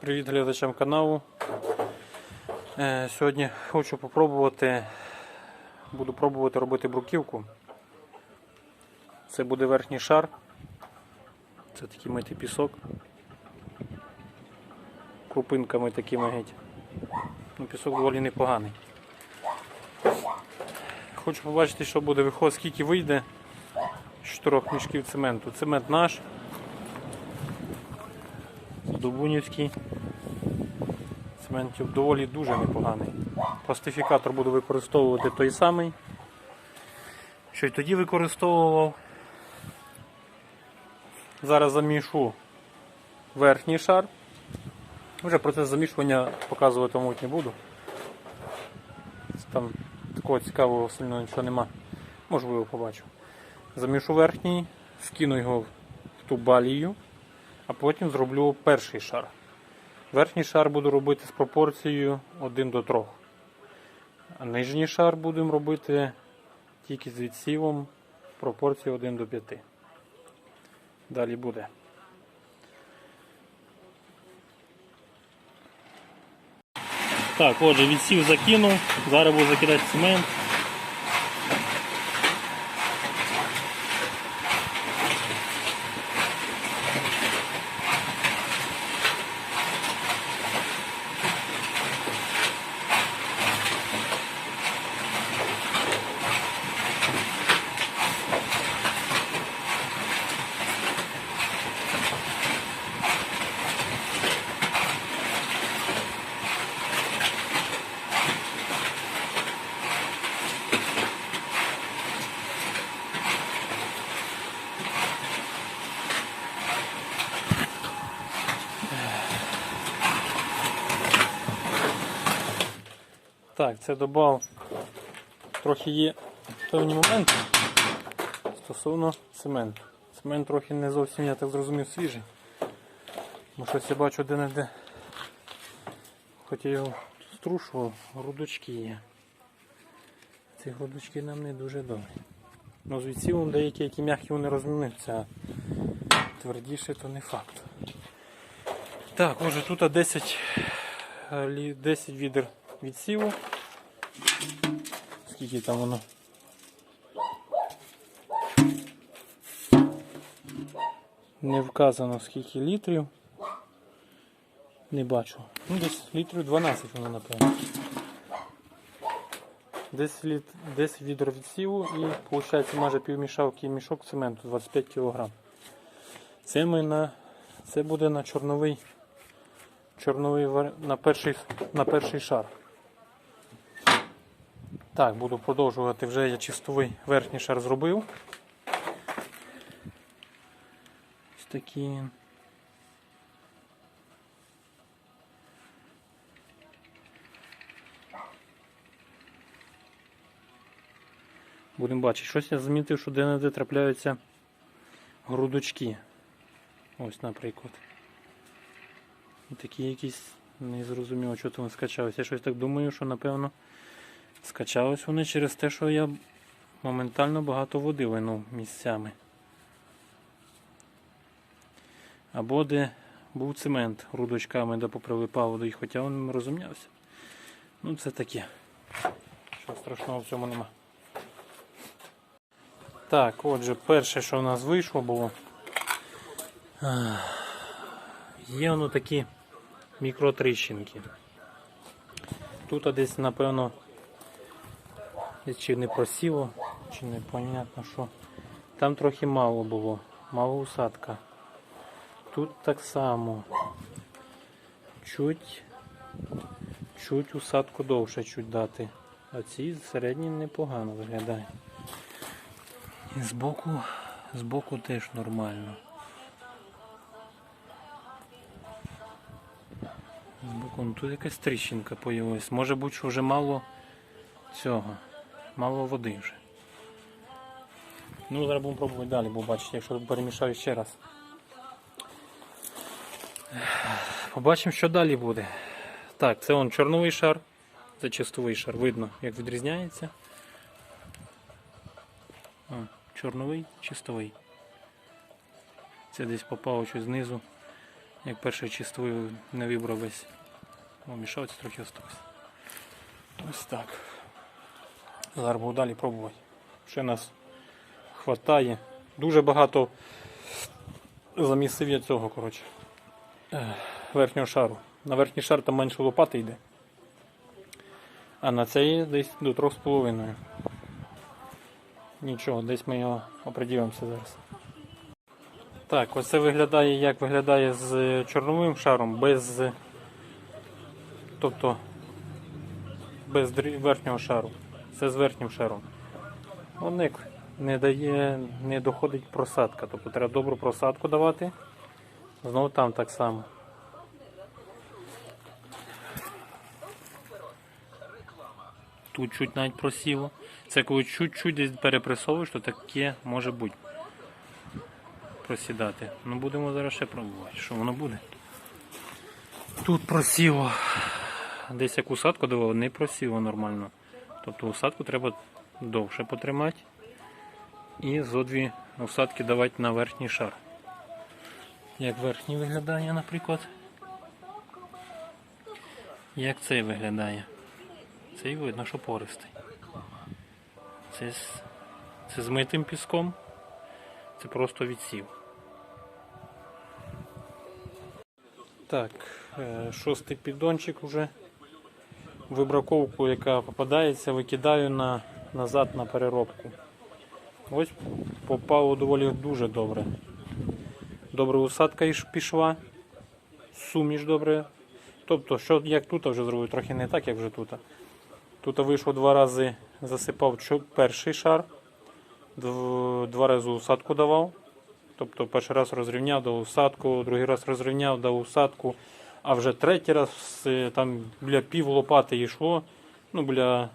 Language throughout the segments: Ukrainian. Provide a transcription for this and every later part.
Привіт глядачам каналу. Е, Сьогодні хочу попробувати, буду пробувати робити бруківку. Це буде верхній шар. Це такий митий пісок. Крупинками такими геть. Ну, пісок доволі непоганий. Хочу побачити, що буде виходити, скільки вийде з 4 мішків цементу. Цемент наш. Дубунівський. Цементів доволі дуже непоганий. Пластифікатор буду використовувати той самий, що й тоді використовував. Зараз замішу верхній шар. Вже процес замішування показувати мабуть, не буду. Там такого цікавого сильно нічого нема. Можливо, побачу. Замішу верхній, скину його в ту балію а потім зроблю перший шар. Верхній шар буду робити з пропорцією 1 до 3. А нижній шар будемо робити тільки з відсівом пропорції 1 до 5. Далі буде. Так, отже, відсів закинув. Зараз буду закидати цемент. Так, це додав трохи є певні моменти стосовно цементу. Цемент трохи не зовсім, я так зрозумів, свіжий. Бо щось я бачу де-не-де. Хоч я його струшував, грудочки є. Ці грудочки нам не дуже добрі. Ну, з відсівом деякі, які м'які вони розмінуться, а твердіше то не факт. Так, отже, тут 10, е, 10 відер відсіву. Скільки там воно? Не вказано скільки літрів. Не бачу. Ну, десь літрів 12 воно напевно. 10, літ... 10 відер відсіву і виходить майже півмішавки мішок цементу 25 кг. Це ми на це буде на чорновий чорновий на перший, на перший шар. Так, буду продовжувати. Вже я чистовий верхній шар зробив. Ось такі. Будемо бачити. Щось я замітив, що де-не-де трапляються грудочки. Ось, наприклад. І такі якісь незрозуміло, що там скачалося. Я щось так думаю, що напевно скачались вони через те, що я моментально багато води винув місцями. Або де був цемент грудочками, де поприлипав водою, хоча він розумнявся. Ну це таке. Що страшного в цьому нема. Так, отже, перше, що в нас вийшло було. Є воно такі мікротріщинки. Тут десь, напевно, чи не просіло, чи не понятно що. Там трохи мало було, мало усадка. Тут так само. Чуть, чуть усадку довше чуть дати. А ці середні непогано виглядають. І збоку, збоку теж нормально. Збоку, ну тут якась тріщинка появилась. Може бути, що вже мало цього, мало води вже. Ну, зараз будемо пробувати далі, бо бачите, якщо перемішаю ще раз. Побачимо, що далі буде. Так, це он чорновий шар, це чистовий шар. Видно, як відрізняється. О, чорновий, чистовий. Це десь попало щось знизу. Як перший чистою не вибрав весь. Мішався трохи остався. Ось так. Зараз буду далі пробувати. Ще нас хватає. Дуже багато замісив цього, коротше. е, Верхнього шару. На верхній шар там менше лопати йде. А на цей десь до 3,5. Нічого, десь ми його оприділимося зараз. Так, оце виглядає, як виглядає з чорновим шаром, без. Тобто без верхнього шару. Це з верхнім шаром. Воник не дає, не доходить просадка. Тобто треба добру просадку давати. Знову там так само. Тут чуть навіть просіло. Це коли чуть-чуть десь перепресовуєш, то таке може бути. Просідати. Ну будемо зараз ще пробувати, що воно буде. Тут просіло. Десь як усадку давав, не просіло нормально. Тобто усадку треба довше потримати. І зо дві усадки давати на верхній шар. Як верхній виглядає, наприклад. Як цей виглядає? Цей видно, що пористий. Це, з- це з митим піском. Це просто відсів. Так, е, шостий піддончик уже. Вибраковку, яка попадається, викидаю на, назад на переробку. Ось попало доволі дуже добре. Добре усадка пішла. Суміш добре. Тобто, що як тут вже зробив, трохи не так, як вже тут. Тут вийшло два рази, засипав перший шар, два рази усадку давав. Тобто перший раз розрівняв, дав усадку, другий раз розрівняв, дав усадку, а вже третій раз е, там біля пів лопати йшло, ну біля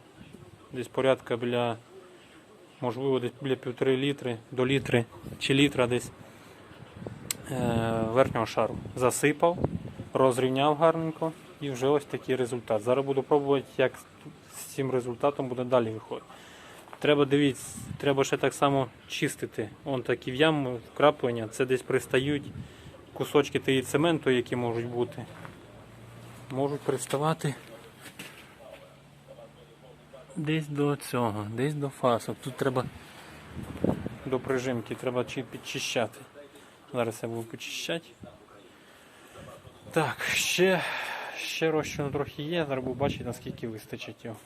десь порядка біля, можливо, десь біля півтори літри до літри чи літра десь е, верхнього шару. Засипав, розрівняв гарненько і вже ось такий результат. Зараз буду пробувати, як з цим результатом буде далі виходити. Треба дивіться, треба ще так само чистити. Вон такі в яму, вкраплення, це десь пристають кусочки тієї цементу, які можуть бути. Можуть приставати десь до цього, десь до фасок. Тут треба до прижимки, треба підчищати. Зараз я буду почищати. Так, ще, ще розчину трохи є, зараз буду бачити, наскільки вистачить його.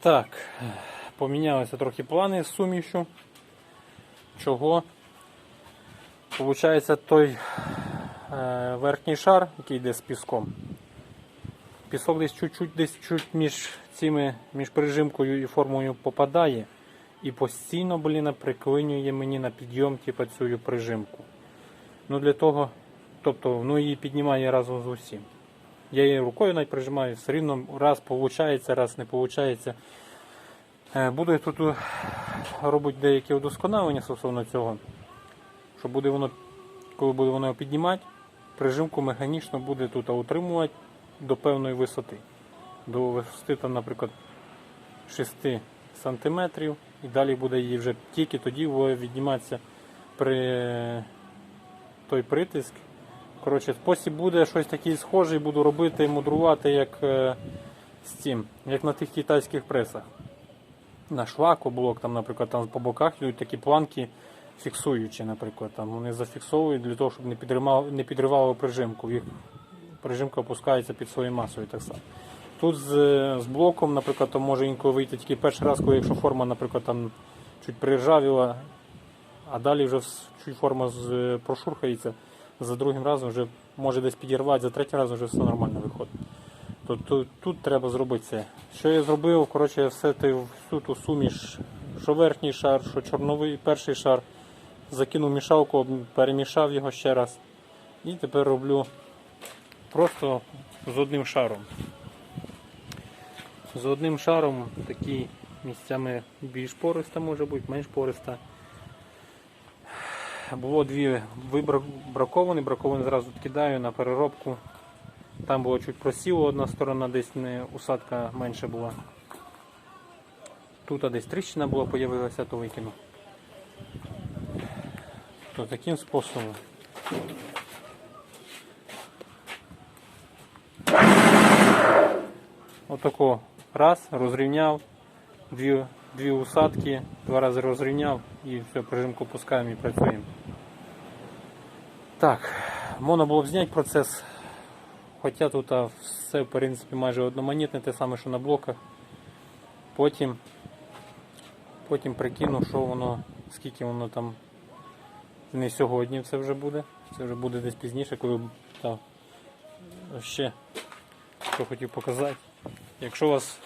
Так, помінялися трохи плани з сумішю. Чого? Получається той е, верхній шар, який йде з піском. Пісок десь чуть-чуть десь чуть між цими, між прижимкою і формою попадає. І постійно, блін, приклинює мені на підйом типу, цю прижимку. Ну для того, тобто, ну її піднімає разом з усім. Я її рукою навіть прижимаю, все рівно раз виходить, раз не виходить. Буду я тут е, робити деякі удосконалення стосовно цього. Що буде воно, коли буде воно піднімати, прижимку механічно буде тут утримувати до певної висоти. До висоти, там, наприклад, 6 см і далі буде її вже тільки тоді відніматися при той притиск. Коротше, спосіб буде щось такий схожий, буду робити, мудрувати, як е, з цим, як на тих китайських пресах. На шлаку блок, там, наприклад, там по боках йдуть такі планки фіксуючі, наприклад. Там вони зафіксовують для того, щоб не підривало, не підривало прижимку. Їх прижимка опускається під своєю масою так само. Тут з, з блоком, наприклад, то може інколи вийти тільки перший раз, коли якщо форма, наприклад, там чуть приржавіла, а далі вже чуть форма з, прошурхається, за другим разом вже може десь підірвати, за третій раз вже все нормально виходить. То, тут, тут треба зробити це. Що я зробив, коротше, все ти всю ту суміш, що верхній шар, що чорновий перший шар, закинув мішалку, перемішав його ще раз. І тепер роблю просто з одним шаром. З одним шаром такі місцями більш пориста може бути, менш пориста. Було дві вибраковані, браковані зразу кидаю на переробку. Там було чуть просіло, одна сторона десь не усадка менше була. Тут десь тріщина була, появилася, то викинув. Конечно, таким способом. Отако. Раз, розрівняв, дві дві усадки, два рази розрівняв і все, прижимку пускаємо і працюємо. Так, можна було б зняти процес. Хоча тут все в принципі майже одноманітне, те саме, що на блоках. Потім потім прикину, що воно, скільки воно там не сьогодні це вже буде. Це вже буде десь пізніше, коли там ще що хотів показати. Якщо вас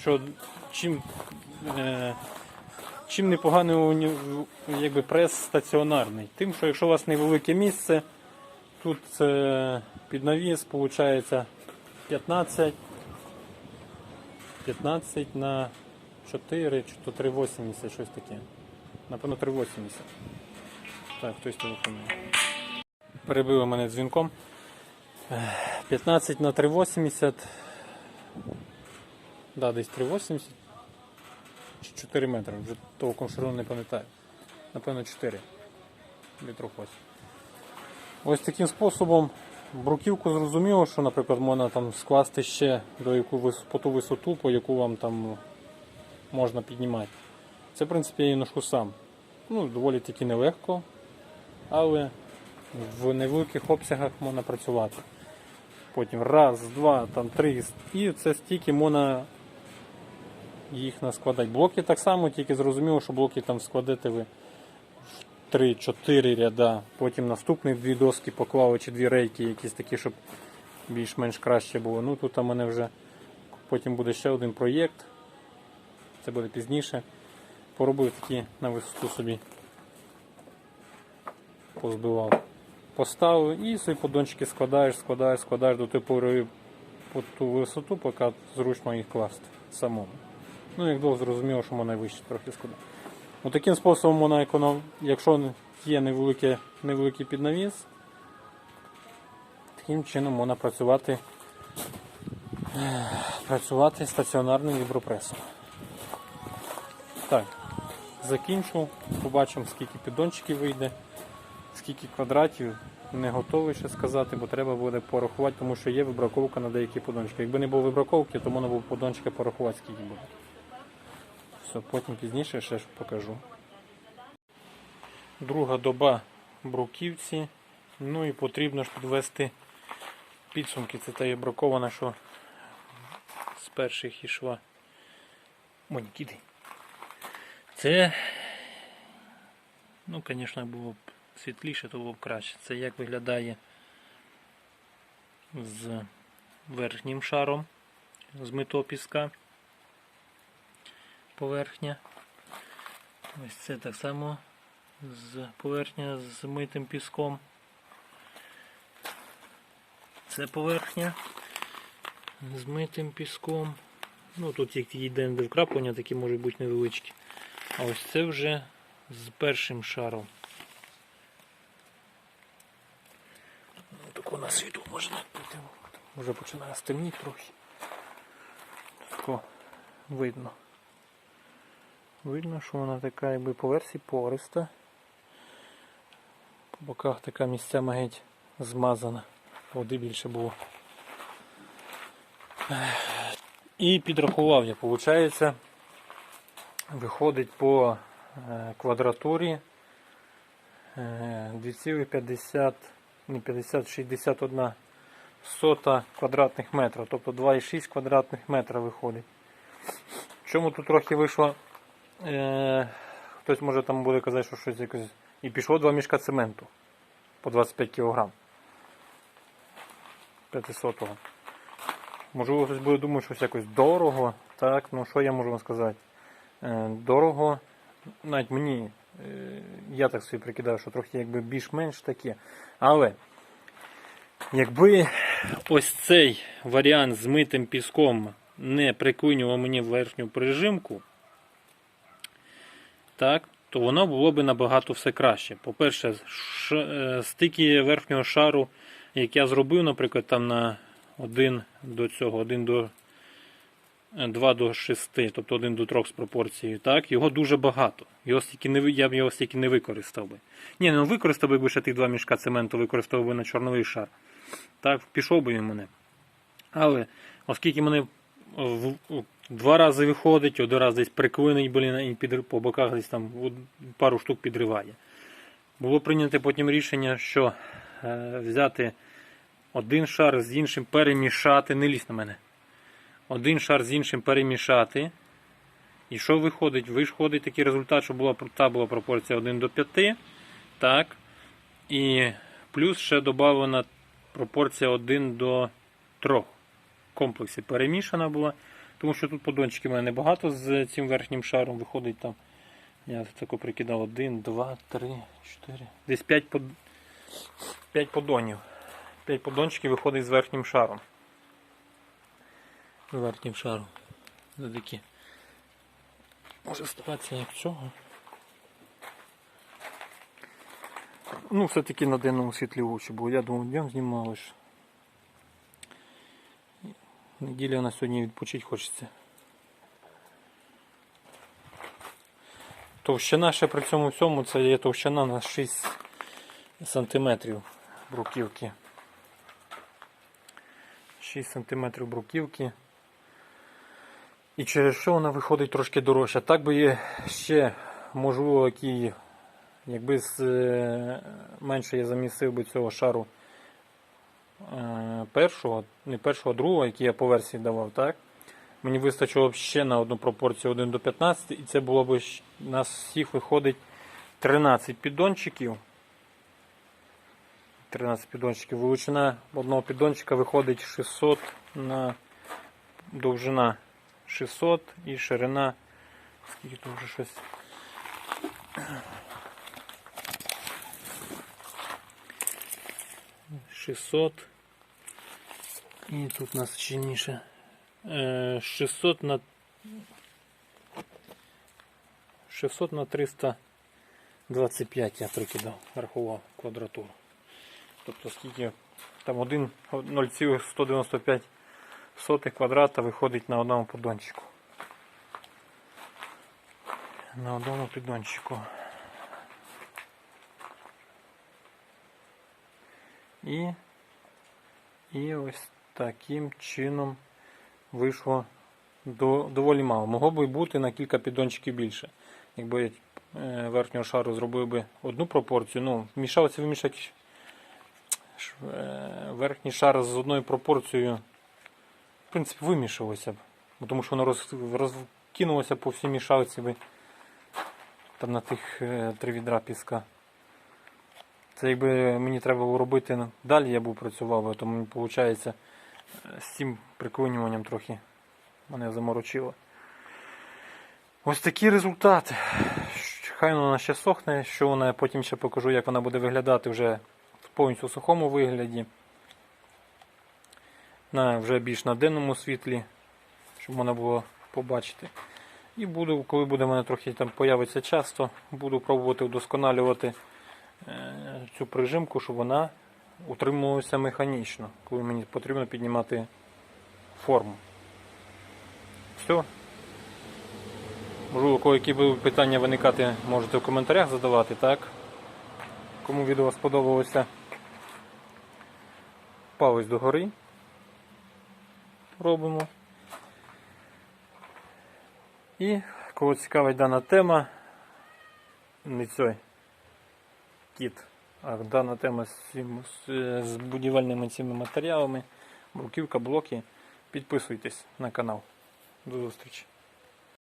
що, чим, е, чим непоганий якби прес стаціонарний, тим, що якщо у вас невелике місце, тут це під навіс виходить 15, 15 на 4 чи то 3,80, щось таке. Напевно 3,80. Так, хтось телефонує. Перебили мене дзвінком. 15 на 3,80. Да, десь 3,80 чи 4 метри. Вже толком ширину не пам'ятаю. Напевно 4 метрів ось. Ось таким способом бруківку зрозуміло, що, наприклад, можна там скласти ще до яку вис- по ту висоту, по яку вам там можна піднімати. Це, в принципі, я її ношу сам. Ну, доволі таки нелегко, але в невеликих обсягах можна працювати. Потім раз, два, там три. І це стільки можна їх наскладати. Блоки так само, тільки зрозуміло, що блоки там складете ви в 3-4 ряда. Потім наступні дві доски поклали чи дві рейки, якісь такі, щоб більш-менш краще було. Ну тут у мене вже потім буде ще один проєкт. Це буде пізніше. Поробив такі на висоту собі. Позбивав. Поставив і свої подончики складаєш, складаєш, складаєш до пори по ту висоту, поки зручно їх класти самому. Ну, як довго зрозуміло, що можна вище трохи складати. От таким способом можна економ, якщо є невеликий, невеликий піднавіс, таким чином можна працювати, працювати стаціонарним вібропресом. Так, закінчу, побачимо, скільки піддончиків вийде, скільки квадратів. Не готовий ще сказати, бо треба буде порахувати, тому що є вибраковка на деякі подончики. Якби не було вибраковки, то можна було б подончика порахувати, скільки буде. Все, потім пізніше ще покажу. Друга доба бруківці. Ну і потрібно ж підвести підсумки. Це та є бракована, що з перших ішла. Кидай. Це, ну, звісно, було б світліше, то було б краще. Це як виглядає з верхнім шаром змитого піска поверхня. Ось це так само з поверхня з митим піском. Це поверхня з митим піском. Ну тут як йде вкраплення, такі можуть бути невеличкі. А ось це вже з першим шаром. Ну, тако на світу можна бути. Вже починає стемніти трохи. Тако видно. Видно, що вона така якби по версії пориста. По боках така місцями геть змазана. Води більше було. І підрахував я, виходить, виходить по е, квадратурі е, 2,50, не 50, 61 сота квадратних метра, тобто 2,6 квадратних метра виходить. Чому тут трохи вийшло? Е, хтось може там буде казати, що щось якось. І пішло два мішка цементу по 25 кг. 500-го. Можливо, хтось буде думати, що якось дорого. Так, ну що я можу вам сказати? Е, дорого, навіть мені, я так собі прикидаю, що трохи якби більш-менш таке. Але якби ось цей варіант з митим піском не приклинював мені верхню прижимку, так, то воно було б набагато все краще. По-перше, е, стики верхнього шару, як я зробив, наприклад, там на 1 до цього, 1 до 2 до 6, тобто 1 до 3 з пропорцією, так, його дуже багато. Його стільки не, я б його стільки не використав би. Ні, ну використав би якби ще тих два мішка цементу, використав би на чорновий шар. Так, пішов би він мене. Але оскільки мене в, два рази виходить, один раз десь приклинить, блін, і під, по боках десь там пару штук підриває. Було прийнято потім рішення, що е, взяти один шар з іншим перемішати, не лізь на мене. Один шар з іншим перемішати. І що виходить? Виходить такий результат, що була та була пропорція 1 до 5. Так. І плюс ще додана пропорція 1 до 3. В комплексі перемішана була. Тому що тут подончики в мене небагато з цим верхнім шаром виходить там. Я тако прикидав 1, 2, 3, 4. Десь 5, под... 5 подонів. 5 подончиків виходить з верхнім шаром. З верхнім шаром. Це. Може старатися як цього. Ну, все-таки на денному світлі очі було. Я думав, днем знімали ж. Неділя на сьогодні відпочити хочеться. Товщина ще при цьому всьому це є товщина на 6 сантиметрів бруківки. 6 сантиметрів бруківки. І через що вона виходить трошки дорожча. Так би є ще можливо, які, якби з, е, менше я замісив би цього шару е, першого, не першого, а другого, який я по версії давав, так? Мені вистачило б ще на одну пропорцію 1 до 15, і це було б у нас всіх виходить 13 піддончиків. 13 піддончиків. Величина одного піддончика виходить 600 на довжина 600 і ширина. Скільки тут вже щось. Шістсот. І тут у нас чинніше. Е, 600 на 600 на 325 я прикидав, рахував квадратуру. Тобто скільки там 1 0,195 сотих квадрата виходить на одному поддончику. На одному піддончику. І, і ось таким чином вийшло до, доволі мало. Могло би бути на кілька піддончиків більше. Якби я е, верхнього шару зробив би одну пропорцію, ну, вмішався вимішати е, верхній шар з одною пропорцією, в принципі, вимішалося б. Тому що воно роз, розкинулося по всій мішалці би там на тих е, три відра піска. Це якби мені треба було робити ну, далі, я був працював, би, то мені виходить з цим приклинюванням трохи мене заморочило. Ось такі результати. Хай вона ще сохне, що вона потім ще покажу, як вона буде виглядати вже в повністю сухому вигляді. На вже більш на денному світлі, щоб можна було побачити. І буду, коли буде в мене трохи там появиться час, то буду пробувати вдосконалювати е, цю прижимку, щоб вона утримувалася механічно, коли мені потрібно піднімати форму. Все. Можливо, кого які будуть питання виникати, можете в коментарях задавати, так? Кому відео сподобалося, палець догори робимо. І кого цікавить дана тема, не цей кіт, а дана тема з, з, будівельними цими матеріалами, бруківка, блоки, підписуйтесь на канал. До зустрічі.